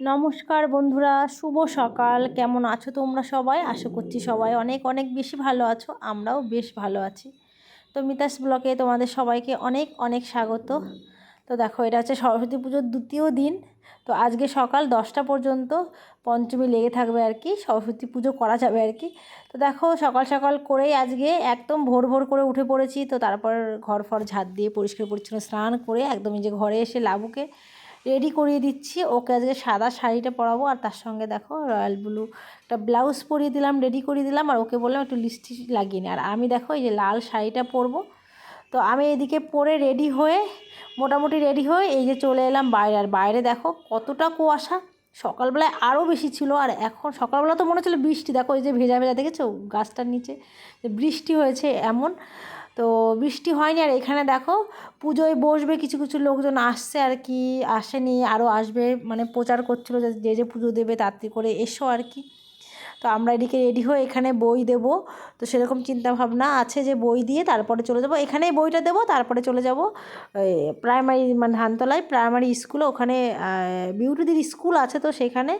নমস্কার বন্ধুরা, শুভ সকাল। কেমন আছো তোমরা সবাই? আশা করছি সবাই অনেক অনেক বেশি ভালো আছো। আমরাও বেশ ভালো আছি। তো মিতাস ব্লকে তোমাদের সবাইকে অনেক অনেক স্বাগত। তো দেখো, এটা হচ্ছে সরস্বতী পুজোর দ্বিতীয় দিন। তো আজকে সকাল দশটা পর্যন্ত পঞ্চমী লেগে থাকবে আর কি, সরস্বতী পুজো করা যাবে আর কি। তো দেখো, সকাল সকাল করেই আজকে একদম ভোর ভোর করে উঠে পড়েছি। তো তারপর ঘর, ফর ঝাঁট দিয়ে পরিষ্কার, পরিচ্ছন্ন স্নান করে একদম যে ঘরে এসে লাবুকে রেডি করিয়ে দিচ্ছি। ওকে আজকে সাদা শাড়িটা পরাবো আর তার সঙ্গে দেখো রয়্যাল ব্লু একটা ব্লাউজ পরিয়ে দিলাম, রেডি করিয়ে দিলাম আর ওকে বললাম একটু লিপস্টিক লাগিয়ে নি। আর আমি দেখো এই যে লাল শাড়িটা পরবো। তো আমি এদিকে পরে রেডি হয়ে, মোটামুটি রেডি হয়ে এই যে চলে এলাম বাইরে। আর বাইরে দেখো কতটা কুয়াশা। সকালবেলায় আরও বেশি ছিল আর এখন সকালবেলা তো মনে হচ্ছিল বৃষ্টি। দেখো এই যে ভেজা ভেজা, দেখেছ? গাছটার নিচে বৃষ্টি হয়েছে এমন। তো বৃষ্টি হয়নি আর এখানে দেখো পুজোয় বসবে কিছু কিছু লোকজন আসছে আর কি, আসেনি আরও আসবে মানে প্রচার করছিল যে যে পুজো দেবে তাড়াতাড়ি করে এসো আর কি। তো আমরা এদিকে রেডি হয়ে এখানে বই দেব। তো সেরকম চিন্তা ভাবনা আছে যে বই দিয়ে তারপরে চলে যাব। এখানেই বইটা দেবো, তারপরে চলে যাব প্রাইমারি মানে ধানতলায় প্রাইমারি স্কুলে ওখানে বিউটিদের স্কুল আছে তো সেখানে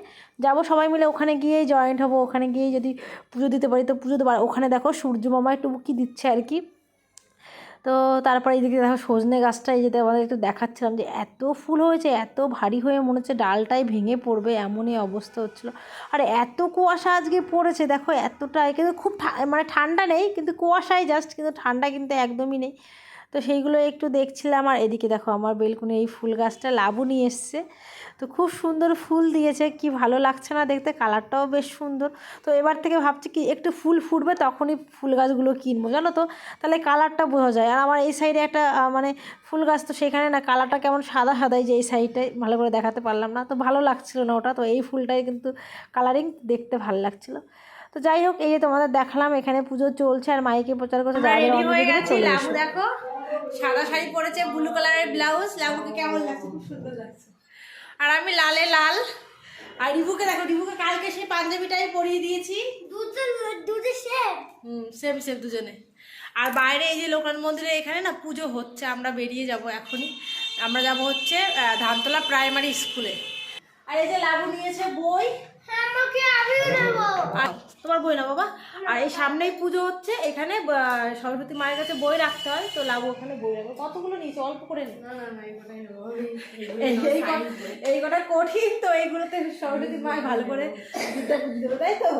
যাব। সবাই মিলে ওখানে গিয়েই জয়েন্ট হব। ওখানে গিয়েই যদি পুজো দিতে পারি তো পুজো দেবো। ওখানে দেখো সূর্য মামা একটু কি দিচ্ছে আর কি। তো তারপরে এইদিকে দেখো সজনে গাছটা এই যেতে আমাদের একটু দেখাচ্ছিলাম যে এত ফুল হয়েছে, এত ভারী হয়ে মনে হচ্ছে ডালটাই ভেঙে পড়বে, এমনই অবস্থা হচ্ছিল। আর এত কুয়াশা আজকে পড়েছে, দেখো এতটাই, কিন্তু খুব মানে ঠান্ডা নেই, কিন্তু কুয়াশায় জাস্ট কিন্তু ঠান্ডা কিন্তু একদমই নেই। তো সেইগুলো একটু দেখছিলাম আর এদিকে দেখো আমার বেলকুনি এই ফুল গাছটা লাবু নিয়ে এসছে। তো খুব সুন্দর ফুল দিয়েছে কি ভালো লাগছে না দেখতে কালারটাও বেশ সুন্দর। তো এবার থেকে ভাবছি কি একটু ফুল ফুটবে তখনই ফুল গাছগুলো কিনবো জানো তো? তাহলে কালারটা বোঝা যায়। আর আমার এই সাইডে একটা মানে ফুল গাছ তো সেখানে না কালারটা কেমন সাদা সাদাই যে এই সাইডটাই ভালো করে দেখাতে পারলাম না। তো ভালো লাগছিল না ওটা তো এই ফুলটাই কিন্তু কালারিং দেখতে ভালো লাগছিল। তো যাই হোক এই যে তোমাদের দেখালাম এখানে পুজো চলছে আর মাইকে প্রচার করছে দেখো। সাদা শাড়ি পরেছে ব্লু কালারের ব্লাউজ লাবুকে কেমন লাগছে? খুব সুন্দর লাগছে। আর আমি লালে লাল। আর রিভুকে দেখো রিভুকে কালকে সেই পাঞ্জাবিটাই পরিয়ে দিয়েছি। হুম সেম সেম দুজনে। আর বাইরে এই যে লোকনাথ মন্দিরে এখানে না পুজো হচ্ছে আমরা বেরিয়ে যাব এখনই। আমরা যাব হচ্ছে ধানতলা প্রাইমারি স্কুলে আর এই যে লাবু নিয়েছে বই। তোমার বই না বাবা। আর এই সামনেই পুজো হচ্ছে এখানে সরস্বতী মায়ের কাছে বই রাখতে হয় তো লাবু ওখানে বই রাখব। কতগুলো নিয়েছে? অল্প করে এই কটা কঠিন তো এইগুলোতে সরস্বতী মায় ভালো করে দেবো তাই তো?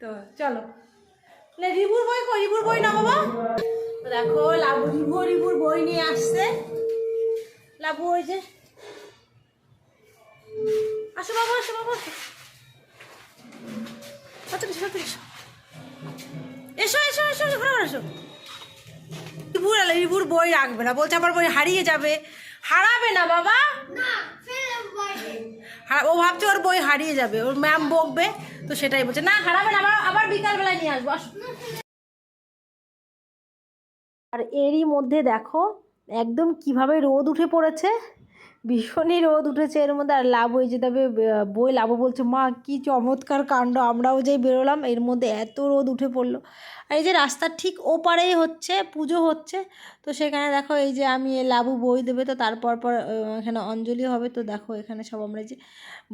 তো চলো। রিবুর বই কো রিভুর বই না বাবা। দেখো লাবু রিভু রিভুর বই নিয়ে আসছে। লাবু ওই যে। আসো বাবা আসো বাবা আচ্ছা এসো। এসো এসো এসো এসো ঘরে এসো। রিপুর রিপুর বই রাখবে না। বলছে আমার বই হারিয়ে যাবে। হারাবে না বাবা? ও ভাবছে ওর বই হারিয়ে যাবে। ওর ম্যাম বকবে তো সেটাই বলছে না হারাবে না আবার আবার বিকালবেলায় নিয়ে আসব আর এরই মধ্যে দেখো একদম কীভাবে রোদ উঠে পড়েছে? ভীষণই রোদ উঠেছে, এর মধ্যে আর লাভ হয়ে যেতে হবে বই লাভ বলছে, মা, কি চমৎকার কাণ্ড, আমরাও যেই বেরোলাম, এর মধ্যে এত রোদ উঠে পড়ল। এই যে রাস্তার ঠিক ওপারেই হচ্ছে, পুজো হচ্ছে, তো সেখানে দেখো এই যে আমি লাবু বই দেবে, তো তারপর, পর এখানে অঞ্জলি হবে, তো দেখো এখানে সব আমরা যে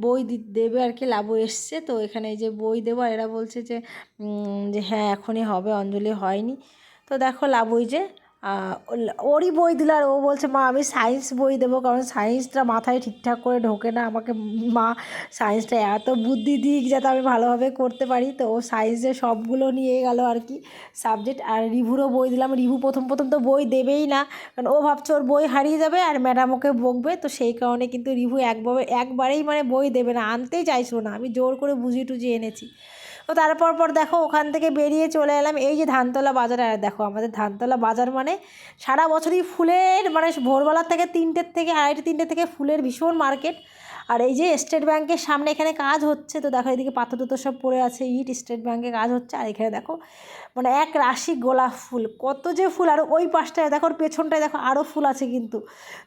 বই দেবে আর কি, লাবু এসছে, তো এখানে এই যে বই দেবো, আর এরা বলছে যে যে হ্যাঁ এখনই হবে, অঞ্জলি হয়নি। তো দেখো লাবুই যে ওরই বই দিল আর ও বলছে, মা, আমি সায়েন্স বই দেবো, কারণ সায়েন্সটা মাথায় ঠিকঠাক করে ঢোকে না। আমাকে, মা সায়েন্সটা এত বুদ্ধি দিক যাতে আমি ভালোভাবে করতে পারি। তো ও সায়েন্সে সবগুলো নিয়ে গেল আর কি সাবজেক্ট আর রিভুরও বই দিলাম। রিভু প্রথম প্রথম তো বই দেবেই না, কারণ ও ভাবছে ওর বই হারিয়ে যাবে আর ম্যাডাম ওকে বকবে। তো সেই কারণে কিন্তু রিভু একভাবে একবারেই মানে বই দেবে না, আনতেই চাইছিল না। আমি জোর করে বুঝিয়ে টুজিয়ে এনেছি। তো তারপর পর দেখো ওখান থেকে বেরিয়ে চলে এলাম। এই যে ধানতলা বাজার, আর দেখো আমাদের ধানতলা বাজার মানে সারা বছরই ফুলের মানে ভোরবেলার থেকে তিনটের থেকে, আড়াইটে তিনটে থেকে ফুলের ভীষণ মার্কেট। আর এই যে স্টেট ব্যাংকের সামনে এখানে কাজ হচ্ছে, তো দেখো এদিকে পাথর তো সব পড়ে আছে, ইট স্টেট ব্যাংকে কাজ হচ্ছে। আর এখানে দেখো মানে এক রাশি গোলাপ ফুল, কত যে ফুল, আর ওই পাশটায় দেখো ওর পেছনটায় দেখো আরও ফুল আছে কিন্তু।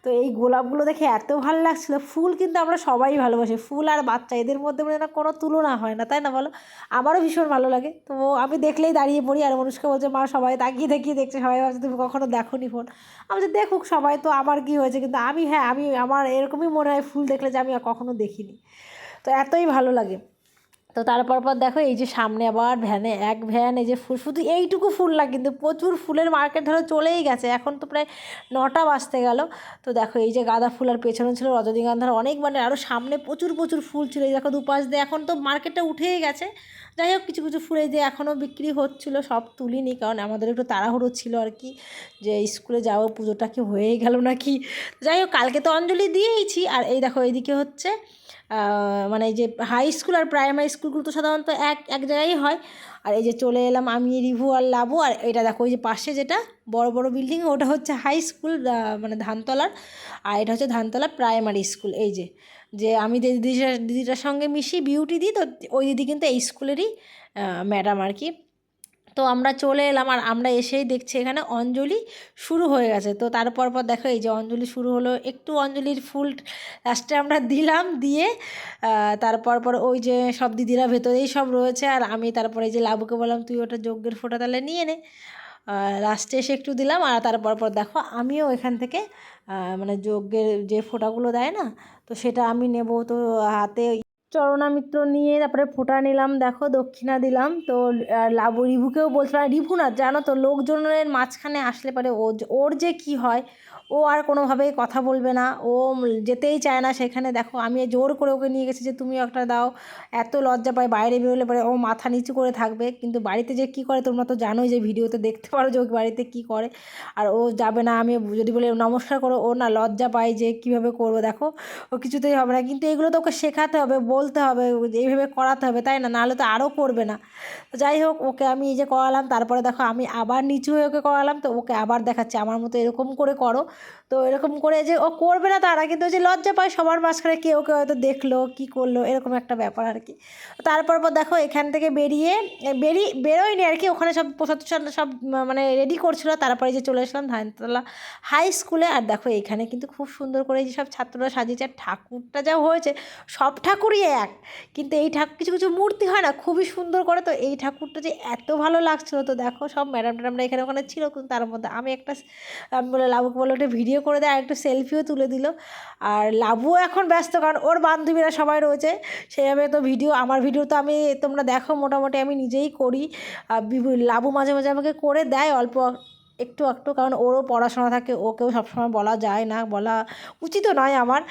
তো এই গোলাপগুলো দেখে এত ভালো লাগছিল। ফুল কিন্তু আমরা সবাই ভালোবাসি। ফুল আর বাচ্চা, এদের মধ্যে মানে না কোনো তুলনা হয় না, তাই না বলো? আমার আমারও ভীষণ ভালো লাগে। তো আমি দেখলেই দাঁড়িয়ে পড়ি, আর মানুষকে বলছে, মা, সবাই তাকিয়ে তাকিয়ে দেখছে, সবাই ভাবছে, তুমি কখনো দেখো নি ফোন? আমি যে দেখুক, সবাই তো, আমার কী হয়েছে? কিন্তু আমি হ্যাঁ আমি, আমার এরকমই মনে হয় ফুল দেখলে যে আমি আর কখনো দেখিনি। তো এতই ভালো লাগে। তো তারপর পর দেখো এই যে সামনে আবার ভ্যানে এক ভ্যান এই যে ফুল, শুধু এইটুকু ফুল না, কিন্তু প্রচুর ফুলের মার্কেট ধরো চলেই গেছে। এখন তো প্রায় নটা বাজতে গেল। তো দেখো এই যে গাঁদা ফুল আর পেছনে ছিল রজনীগন্ধার অনেক মানে আরও সামনে প্রচুর প্রচুর ফুল ছিল। এই দেখো দুপাশ দিয়ে এখন তো মার্কেটটা উঠেই গেছে। যাই হোক, কিছু কিছু ফুল দিয়ে এখনও বিক্রি হচ্ছিল, সব তুলিনি, কারণ আমাদের একটু তাড়াহুড়ো ছিল আর কি, যে স্কুলে যাব, পুজোটা কি হয়েই গেল নাকি? যাই হোক, কালকে তো অঞ্জলি দিয়েইছি, আর এই দেখো, এইদিকে হচ্ছে মানে এই যে হাই স্কুল আর প্রাইমারি স্কুলগুলো তো সাধারণত এক এক জায়গায় হয়। আর এই যে চলে এলাম আমি, রিভু আর লাভু আর এটা দেখো ওই যে পাশে যেটা, বড় বড় বিল্ডিং, ওটা হচ্ছে হাই স্কুল মানে ধানতলার। আর এটা হচ্ছে ধানতলা প্রাইমারি স্কুল এই যে। যে আমি দিদিটার দিদিটার সঙ্গে মিশি বিউটি দিই তো ওই দিদি কিন্তু এই স্কুলেরই ম্যাডাম আর কি। তো আমরা চলে এলাম আর আমরা এসেই দেখছি এখানে অঞ্জলি শুরু হয়ে গেছে। তো তারপর পর দেখো এই যে অঞ্জলি শুরু হলো। একটু অঞ্জলির ফুল লাস্টে আমরা দিলাম দিয়ে তারপর পর ওই যে সব দিদিরা ভেতরেই সব রয়েছে আর আমি তারপরে এই যে লাবুকে বললাম, তুই ওটা যজ্ঞের ফোটা তাহলে নিয়ে নে। লাস্টে এসে একটু দিলাম আর তারপর পর দেখো আমিও এখান থেকে মানে যজ্ঞের যে ফোঁটাগুলো দেয় না, তো সেটা আমি নেব। তো হাতে চরণামিত্র নিয়ে তারপরে ফোঁটা নিলাম, দেখো দক্ষিণা দিলাম। তো লাবু রিভুকেও বলছিলাম রিভু না, জানো তো, লোকজনের মাঝখানে আসলে পরে ও ওর যে কি হয়, ও আর কোনোভাবেই কথা বলবে না। ও যেতেই চায় না সেখানে। দেখো, আমি জোর করে ওকে নিয়ে গেছি যে তুমি একটা দাও। এত লজ্জা পায়, বাইরে বেরোলে পরে ও মাথা নিচু করে থাকবে। কিন্তু বাড়িতে যে কী করে, তোমরা তো জানোই যে, ভিডিওতে দেখতে পারো যে, ও বাড়িতে কী করে। আর ও যাবে না, আমি যদি বলে, নমস্কার করো। ও না লজ্জা পায় যে, কীভাবে করব, দেখো। ও কিছুতেই হবে না। কিন্তু এগুলো তো ওকে শেখাতে হবে বলতে হবে, এইভাবে করাতে হবে, তাই না? নাহলে তো আরও করবে না। যাই হোক, ওকে আমি এই যে করালাম, তারপরে দেখো আমি আবার নিচু হয়ে ওকে করালাম, তো ওকে আবার দেখাচ্ছে। আমার মতো এরকম করে করো। তো এরকম করে যে ও করবে না তারা, কিন্তু যে লজ্জা পায় সবার মাঝখানে কেউ কেউ হয়তো দেখল, কী করল, এরকম একটা ব্যাপার আর কি। তারপর পর দেখো এখান থেকে বেরিয়ে বেরিয়ে বেরোয়নি আর কি, ওখানে সব প্রসাদ সব মানে রেডি করছিল। তারপরে যে চলে আসলাম ধানতলা হাই স্কুলে আর দেখো এখানে কিন্তু খুব সুন্দর করে যে সব ছাত্ররা সাজিয়েছে। আর ঠাকুরটা যা হয়েছে, সব ঠাকুরই এক। কিন্তু এই ঠাকুর কিছু কিছু মূর্তি হয় না, খুবই সুন্দর করে। তো এই ঠাকুরটা যে এত ভালো লাগছিল, তো দেখো সব ম্যাডাম ট্যাডামরা এখানে ওখানে ছিল। কিন্তু তার মধ্যে আমি একটা, আমি বলে লাবুকে বলে ভিডিও করে দেয় একটু সেলফিও তুলে দিল। আর লাবুও এখন ব্যস্ত, কারণ ওর বান্ধবীরা সবাই রয়েছে। সেইভাবে তো ভিডিও আমার ভিডিও তো আমি, তোমরা দেখো, মোটামুটি আমি নিজেই করি। লাবু মাঝে মাঝে আমাকে করে দেয়, অল্প একটু একটু, কারণ ওরও পড়াশোনা থাকে, ওকেও সবসময় বলা যায় না, বলা উচিতও নয় আমার।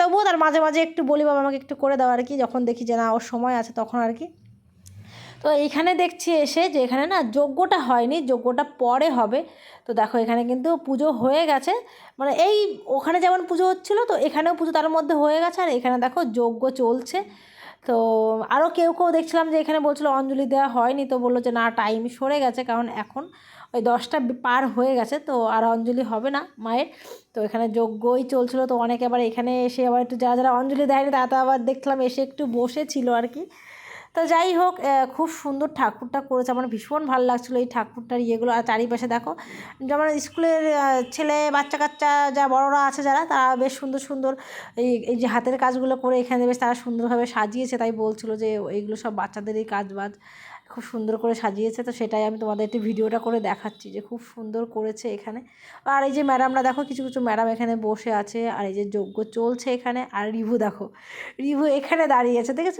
তবুও তার মাঝে মাঝে একটু বলি, বাবা আমাকে একটু করে দাও আর কি, যখন দেখি যে না, ওর সময় আছে, তখন আর কি। তো এইখানে দেখছি এসে যে এখানে না যজ্ঞটা হয়নি, যজ্ঞটা পরে হবে। তো দেখো এখানে কিন্তু পুজো হয়ে গেছে। মানে এই ওখানে যেমন পুজো হচ্ছিল, তো এখানেও পুজো তার মধ্যে হয়ে গেছে। আর এখানে দেখো যজ্ঞ চলছে। তো আরও কেউ কেউ দেখছিলাম যে এখানে বলছিলো অঞ্জলি দেওয়া হয়নি, তো বলল যে না টাইম সরে গেছে, কারণ এখন ওই দশটা পার হয়ে গেছে, তো আর অঞ্জলি হবে না মায়ের। তো এখানে যজ্ঞই চলছিলো, তো অনেকে আবার এখানে এসে আবার একটু যারা যারা অঞ্জলি দেয়নি তারা তো আবার দেখলাম এসে একটু বসেছিল আর কি। তো যাই হোক খুব সুন্দর ঠাকুরটা করেছে। আমার ভীষণ ভালো লাগছিল এই ঠাকুরটার ইয়েগুলো। আর চারিপাশে দেখো, যেমন স্কুলের ছেলে বাচ্চা কাচ্চা যা বড়রা আছে যারা, তারা বেশ সুন্দর সুন্দর এই এই যে হাতের কাজগুলো করে এখানে বেশ তারা সুন্দরভাবে সাজিয়েছে। তাই বলছিলো যে এইগুলো সব বাচ্চাদেরই কাজ বাজ খুব সুন্দর করে সাজিয়েছে, তো সেটাই আমি তোমাদের একটু ভিডিওটা করে দেখাচ্ছি যে খুব সুন্দর করেছে এখানে। আর এই যে ম্যাডামরা, দেখো কিছু কিছু ম্যাডাম এখানে বসে আছে, আর এই যে যজ্ঞ চলছে এখানে, আর রিভু দেখো, রিভু এখানে দাঁড়িয়েছে দেখেছ?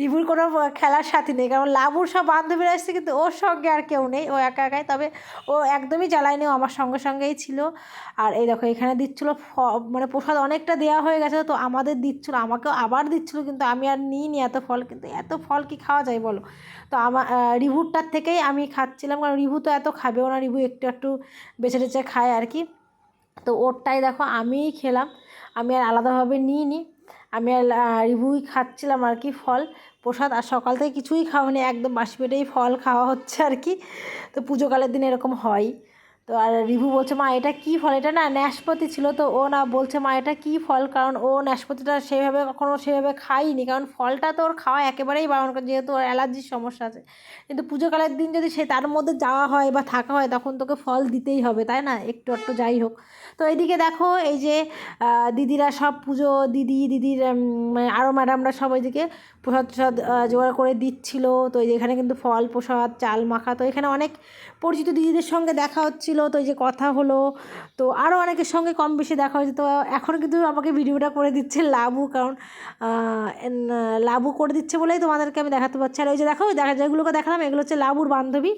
রিভুর কোনো খেলার সাথী নেই, কারণ লাবুর সব বান্ধবীরা এসছে, কিন্তু ওর সঙ্গে আর কেউ নেই, ও একা একাই, তবে ও একদমই জ্বালায়নি আমার সঙ্গে সঙ্গেই ছিল। আর এই দেখো, এখানে দিচ্ছিল মানে প্রসাদ অনেকটা দেওয়া হয়ে গেছে, তো আমাদের দিচ্ছিল, আমাকেও আবার দিচ্ছিল, কিন্তু আমি আর নিইনি এত ফল, কিন্তু এত ফল কি খাওয়া যায় বলো? তো আমার রিভুরটার থেকেই আমি খাচ্ছিলাম। কারণ রিভু তো এত খাবেও না রিভু একটু একটু বেছে টেছে খায় আর কি। তো ওরটাই দেখো, আমিই খেলাম। আমি আর আলাদাভাবে নিই নি আমি আর রিভুই খাচ্ছিলাম আর কি ফল, প্রসাদ। আর সকাল থেকে কিছুই খাওয়ানি একদম বাসি পেটেই ফল খাওয়া হচ্ছে আর কি। তো পুজোকালের দিন এরকম হয়। তো আর রিভু বলছে, মা, এটা কী ফল? এটা না ন্যাশপাতি ছিল, তো ও না বলছে, মা, এটা কী ফল? কারণ ও ন্যাশপাতিটা সেভাবে কখনো সেভাবে খাইনি কারণ ফলটা তো ওর খাওয়া একেবারেই বারণ করে, যেহেতু ওর অ্যালার্জির সমস্যা আছে। কিন্তু পুজোকালের দিন যদি সে তার মধ্যে যাওয়া হয় বা থাকা হয়, তখন তোকে ফল দিতেই হবে, তাই না? একটু একটু যাই হোক। তো এইদিকে দেখো, এই যে দিদিরা সব পুজো, দিদি, দিদির মানে আরও ম্যাডামরা সব ওইদিকে প্রসাদ প্রসাদ জোগাড় করে দিচ্ছিল। তো এখানে কিন্তু ফল, প্রসাদ, চাল, মাখা, তো এখানে অনেক পরিচিত দিদিদের সঙ্গে দেখা হচ্ছিল তো এই যে কথা হলো, তো আরও অনেকের সঙ্গে কম বেশি দেখা হয়েছে, তো এখন কিন্তু আমাকে ভিডিওটা করে দিচ্ছে লাবু, কারণ লাভু করে দিচ্ছে বলেই তোমাদেরকে আমি দেখাতে পারছি। আর ওই যে দেখো দেখা, যেগুলোকে দেখালাম, এগুলো হচ্ছে লাবুর বান্ধবী।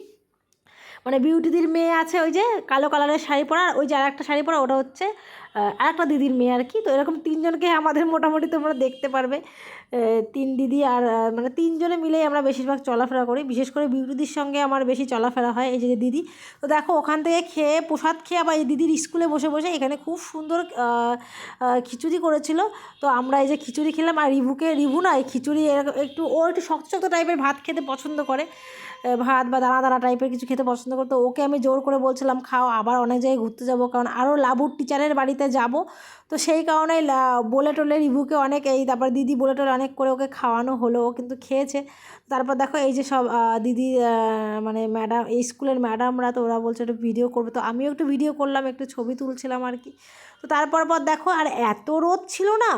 মানে বিউটিদির মেয়ে আছে, ওই যে কালো কালারের শাড়ি পরা ওই যে আর একটা শাড়ি পরা, ওটা হচ্ছে আর একটা দিদির মেয়ে আর কি। তো এরকম তিনজনকে আমাদের মোটামুটি তোমরা দেখতে পারবে। তিন দিদি আর মানে তিনজনে মিলেই আমরা বেশিরভাগ চলাফেরা করি। বিশেষ করে বিউটিদির সঙ্গে আমার বেশি চলাফেরা হয়, এই যে দিদি। তো দেখো, ওখান থেকে খেয়ে, প্রসাদ খেয়ে আবার এই দিদির স্কুলে বসে বসে এখানে খুব সুন্দর খিচুড়ি করেছিল। তো আমরা এই যে খিচুড়ি খেলাম, আর রিভুকে, রিভু না, এই খিচুড়ি একটু, ও একটু শক্ত শক্ত টাইপের ভাত খেতে পছন্দ করে। ভাত বা দানা দানা টাইপের কিছু খেতে পছন্দ করতো। ওকে আমি জোর করে বলছিলাম, খাও, আবার অনেক জায়গায় ঘুরতে যাব। কারণ আরও লাবুর টিচারের বাড়িতে যাব। তো সেই কারণে বলে টোলে রিভুকে অনেক এই, তারপর দিদি বলে টোলে অনেক করে ওকে খাওয়ানো হলো। ও কিন্তু খেয়েছে। তারপর দেখো এই যে সব দিদি মানে ম্যাডাম এই স্কুলের ম্যাডামরা তো ওরা বলছে একটু ভিডিও করবে। তো আমিও একটু ভিডিও করলাম, একটু ছবি তুলছিলাম আর কি। তো তারপর পর দেখো, আর এত রোদ ছিল না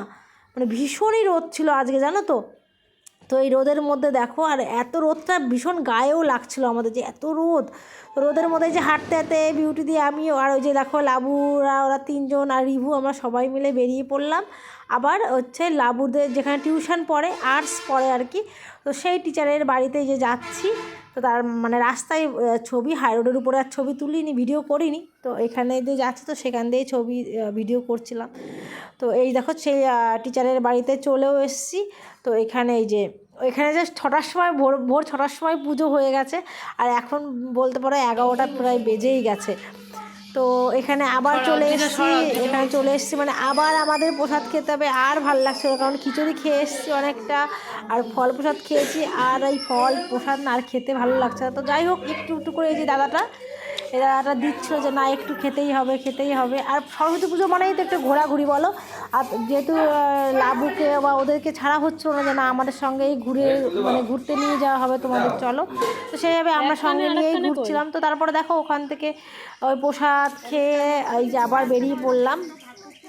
মানে ভীষণই রোদ ছিল আজকে, জানো তো? তো এই রোদের মধ্যে দেখো, আর এত রোদটা ভীষণ গায়েও লাগছিল আমাদের যে এত রোদ। রোদের মধ্যে যে হাঁটতে হাঁটতে বিউটি দিয়ে আমিও, আর ওই যে দেখো লাবুরা, ওরা তিনজন আর রিভু, আমরা সবাই মিলে বেরিয়ে পড়লাম। আবার হচ্ছে লাবুদের যেখানে টিউশন পড়ে আর্টস পড়ে আর কি। তো সেই টিচারের বাড়িতে যে যাচ্ছি, তো তার মানে রাস্তায় ছবি হাই রোডের উপরে আর ছবি তুলিনি ভিডিও করিনি। তো এখানে দিয়ে যাচ্ছি, তো সেখান দিয়ে ছবি ভিডিও করছিলাম। তো এই দেখো, সেই টিচারের বাড়িতে চলেও এসেছি। তো এখানে এই যে, এখানে যে ছটার সময়, ভোর ভোর ছটার সময় পুজো হয়ে গেছে। আর এখন বলতে পারো এগারোটা প্রায় বেজেই গেছে। তো এখানে আবার চলে এসেছি এখানে চলে এসেছি মানে আবার আমাদের প্রসাদ খেতে হবে আর ভালো লাগছিল কারণ খিচুড়ি খেয়ে এসেছি অনেকটা আর ফল প্রসাদ খেয়েছি আর এই ফল প্রসাদ না আর খেতে ভালো লাগছে না। তো যাই হোক একটু একটু করে এই যে দাদাটা দাদাটা দিচ্ছিল যে না একটু খেতেই হবে খেতেই হবে। আর সরস্বতী পুজো মানেই তো একটু ঘোরাঘুরি বলো। আর যেহেতু লাবুকে বা ওদেরকে ছাড়া হচ্ছিল না যে না আমাদের সঙ্গেই ঘুরে মানে ঘুরতে নিয়ে যাওয়া হবে তোমাদের চলো। তো সেইভাবে আমরা সঙ্গে নিয়েই ঘুরছিলাম। তো তারপরে দেখো ওখান থেকে ওই প্রসাদ খেয়ে এই যে আবার বেরিয়ে পড়লাম।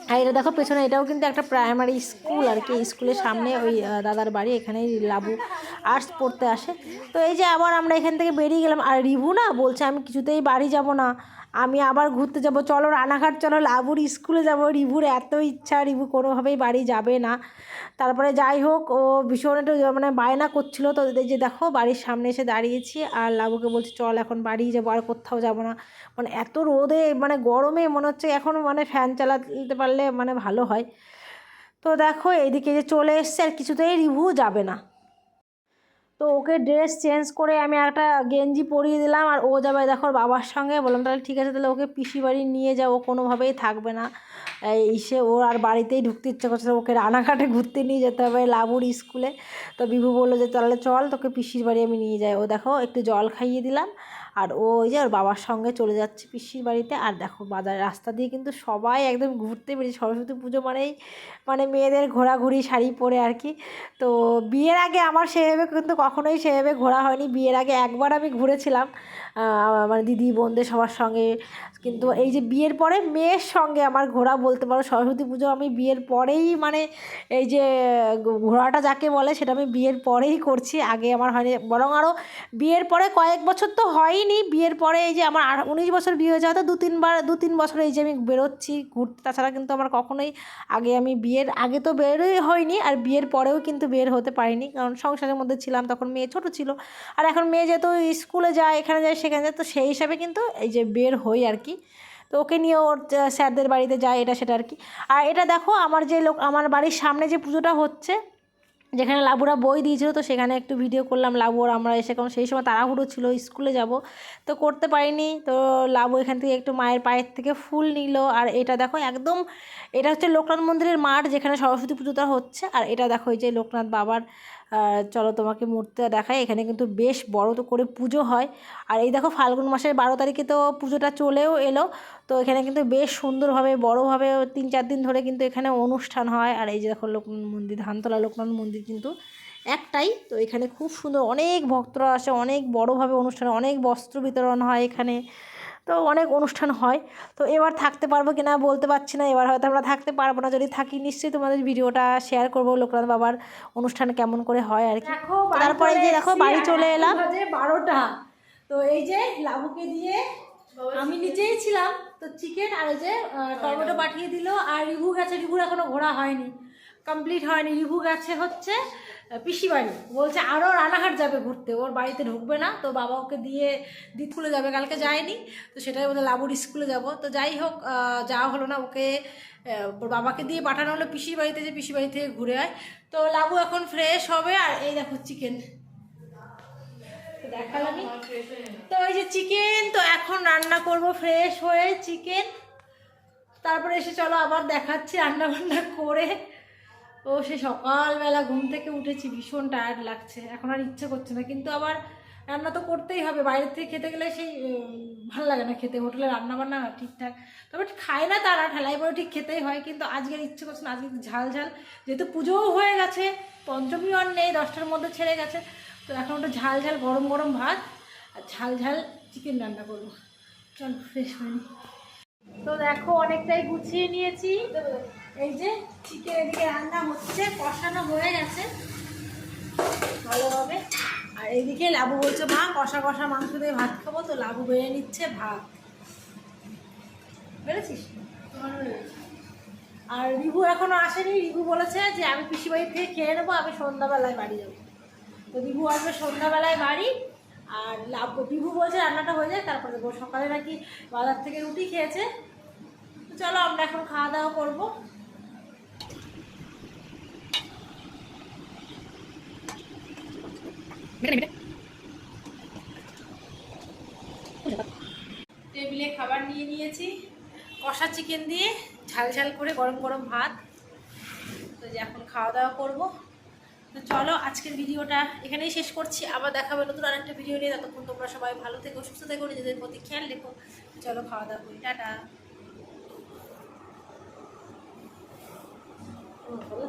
আর এটা দেখো, পেছনে এটাও কিন্তু একটা প্রাইমারি স্কুল আর কি। স্কুলের সামনে ওই দাদার বাড়ি, এখানেই লাবু আর্টস পড়তে আসে। তো এই যে আবার আমরা এখান থেকে বেরিয়ে গেলাম। আর রিভু না বলছে, আমি কিছুতেই বাড়ি যাব না। আমি আবার ঘুরতে যাব। চলো রানাঘাট, চলো লাবুর স্কুলে যাব। রিভুর এত ইচ্ছা, রিভু কোনোভাবেই বাড়ি যাবে না। তারপরে যাই হোক, ও ভীষণ একটু মানে বায়না করছিল তো যে, দেখো, বাড়ির সামনে এসে দাঁড়িয়েছি। আর লাবুকে বলছি, চল এখন বাড়ি যাব, আর কোথাও যাব না। মানে এত রোদে মানে গরমে মনে হচ্ছে এখন মানে ফ্যান চালাতে পারলে মানে ভালো হয়। তো দেখো এইদিকে যে চলে এসছে আর কিছুতেই রিভু যাবে না। তো ওকে ড্রেস চেঞ্জ করে আমি একটা গেঞ্জি পরিয়ে দিলাম আর ও যাবে দেখো বাবার সঙ্গে। বললাম, তাহলে ঠিক আছে, তাহলে ওকে পিসি বাড়ি নিয়ে যাও, ও কোনোভাবেই থাকবে না। এই সে ওর আর বাড়িতেই ঢুকতে ইচ্ছে করছে ওকে রানাঘাটে ঘুরতে নিয়ে যেতে হবে লাবুর স্কুলে। তো বিভু বলল যে, তাহলে চল, তোকে পিসির বাড়ি আমি নিয়ে যাই। ও দেখো একটু জল খাইয়ে দিলাম। আর ও ওই যে ওর বাবার সঙ্গে চলে যাচ্ছে পিসির বাড়িতে। আর দেখো বাজার রাস্তা দিয়ে কিন্তু সবাই একদম ঘুরতে বেরিয়েছে। সরস্বতী পুজো মানেই মানে মেয়েদের ঘোরাঘুরি, শাড়ি পরে আর কি। তো বিয়ের আগে আমার সেভাবে কিন্তু কখনোই সেভাবে ঘোরা হয়নি। বিয়ের আগে একবার আমি ঘুরেছিলাম। আহ, মানে দিদি বোনদের সবার সঙ্গে। কিন্তু এই যে বিয়ের পরে মেয়ের সঙ্গে আমার ঘোরা বলতে পারো সরস্বতী পুজো আমি বিয়ের পরেই মানে এই যে ঘোরাটা যাকে বলে সেটা আমি বিয়ের পরেই করছি। আগে আমার হয়নি বরং আরও বিয়ের পরে কয়েক বছর তো হয়নি। বিয়ের পরে এই যে আমার উনিশ বছর বিয়ে হয়ে যাওয়া তো দু তিনবার দু তিন বছর এই যে আমি বেরোচ্ছি ঘুরতে। তাছাড়া কিন্তু আমার কখনোই আগে আমি বিয়ের আগে তো বেরোই হয়নি আর বিয়ের পরেও কিন্তু বের হতে পারিনি। কারণ সংসারের মধ্যে ছিলাম তখন মেয়ে ছোট ছিল। আর এখন মেয়ে যেহেতু স্কুলে যায় এখানে যায় সেখানে তো সেই হিসাবে কিন্তু এই যে বের হই আর কি। তো ওকে নিয়ে ওর স্যারদের বাড়িতে যায়, এটা সেটা আর কি। আর এটা দেখো, আমার যে লোক, আমার বাড়ির সামনে যে পুজোটা হচ্ছে, যেখানে লাবুরা বই দিয়েছিল, তো সেখানে একটু ভিডিও করলাম। লাবু আমরা এসে কারণ সেই সময় তাড়াহুড়ো ছিল, স্কুলে যাব। তো করতে পারিনি, তো লাবু এখান থেকে একটু মায়ের পায়ের থেকে ফুল নিল। আর এটা দেখো, একদম, এটা হচ্ছে লোকনাথ মন্দিরের মাঠ, যেখানে সরস্বতী পুজোটা হচ্ছে। আর এটা দেখো, এই যে লোকনাথ বাবার চলো তোমাকে মূর্তিটা দেখাই। এখানে কিন্তু বেশ বড় তো করে পুজো হয়। আর এই দেখো ফাল্গুন মাসের বারো তারিখে তো পুজোটা চলেও এলো। তো এখানে কিন্তু বেশ সুন্দরভাবে, বড়োভাবে তিন চার দিন ধরে কিন্তু এখানে অনুষ্ঠান হয়। আর এই যে দেখো লোকনাথ মন্দির, ধানতলা লোকনাথ মন্দির কিন্তু একটাই। তো এখানে খুব সুন্দর, অনেক ভক্তরা আসে, অনেক বড়োভাবে অনুষ্ঠান অনেক বস্ত্র বিতরণ হয় এখানে। তো অনেক অনুষ্ঠান হয়। তো এবার থাকতে পারব কি না বলতে পারছি না। এবার হয়তো আমরা থাকতে পারব না। যদি থাকি নিশ্চয়ই তোমাদের ভিডিওটা শেয়ার করব লোকনাথ বাবার অনুষ্ঠান কেমন করে হয় আর কি। তারপরে যে দেখো বাড়ি চলে এলাম। বারোটা। তো এই যে লাবুকে দিয়ে আমি নিজেই ছিলাম। তো চিকেন আর এই যে টমেটো পাঠিয়ে দিল। আর রিভু গেছে। রিভুর এখনও ঘোরা হয়নি। কমপ্লিট হয়নি। রিভু গেছে হচ্ছে আহ, পিসি বাড়ি বলছে আরও রানাঘাট যাবে ঘুরতে। ওর বাড়িতে ঢুকবে না তো বাবা ওকে দিয়ে দি স্কুলে যাবে। কালকে যায়নি তো সেটাই বলছে লাবুর স্কুলে যাব। তো যাই হোক যাওয়া হলো না ওকে। ওর বাবাকে দিয়ে পাঠানো হলো পিসির বাড়িতে যে পিসির বাড়ি থেকে ঘুরে আয়। তো লাবু এখন ফ্রেশ হবে আর এই দেখো চিকেন দেখালামই তো এই যে চিকেন তো এখন রান্না করব ফ্রেশ হয়ে চিকেন তারপরে এসে চলো আবার দেখাচ্ছি রান্না বান্না করে। ও, সে সকালবেলা ঘুম থেকে উঠেছি, ভীষণ টায়ার্ড লাগছে। এখন আর ইচ্ছে করছে না, কিন্তু আবার রান্না তো করতেই হবে। বাইরের থেকে খেতে গেলে সেই ভালো লাগে না খেতে। হোটেলে রান্না বান্না ঠিকঠাক। তবে খায় না তারা, ঠেলাই পরে ঠিক খেতেই হয়, কিন্তু আজকের ইচ্ছে করছে না, আজকে ঝাল ঝাল। যেহেতু পুজোও হয়ে গেছে পঞ্চমী আর নেই, দশটার মধ্যে ছেড়ে গেছে। তো এখন একটু ঝাল ঝাল গরম গরম ভাত আর ঝাল ঝাল চিকেন রান্না করব। চল ফ্রেশ হয়নি তো দেখো, অনেকটাই গুছিয়ে নিয়েছি। এই যে চিকেন এদিকে রান্না হচ্ছে, কষানো হয়ে গেছে। ভালোভাবে। আর এইদিকে লাবু বলছে, মা, কষা কষা মাংস দিয়ে ভাত খাব। তো লাবু বেড়ে নিচ্ছে ভাত। বেড়েছিস? আর রিভু এখনও আসেনি। রিভু বলেছে যে, আমি পিসি বাড়ি থেকে খেয়ে নেব, আমি সন্ধ্যাবেলায় বাড়ি যাব। তো রিভু আসবে সন্ধ্যাবেলায় বাড়ি। আর লাভ রিভু বলছে রান্নাটা হয়ে যায় তারপরে দেবো সকালে নাকি বাজার থেকে রুটি খেয়েছে। চলো আমরা এখন খাওয়া দাওয়া করব। টেবিলে খাবার নিয়ে নিয়েছি। কষা চিকেন দিয়ে ঝাল ঝাল করে গরম গরম ভাত। তো এখন খাওয়া দাওয়া করব। তো চলো আজকের ভিডিওটা এখানেই শেষ করছি। আবার দেখাবে নতুন আরেকটা ভিডিও নিয়ে। ততক্ষণ তোমরা সবাই ভালো থেকো, সুস্থ থেকো, নিজেদের প্রতি খেয়াল রেখো। চলো খাওয়া দাওয়া করি। টাটা। ভালো?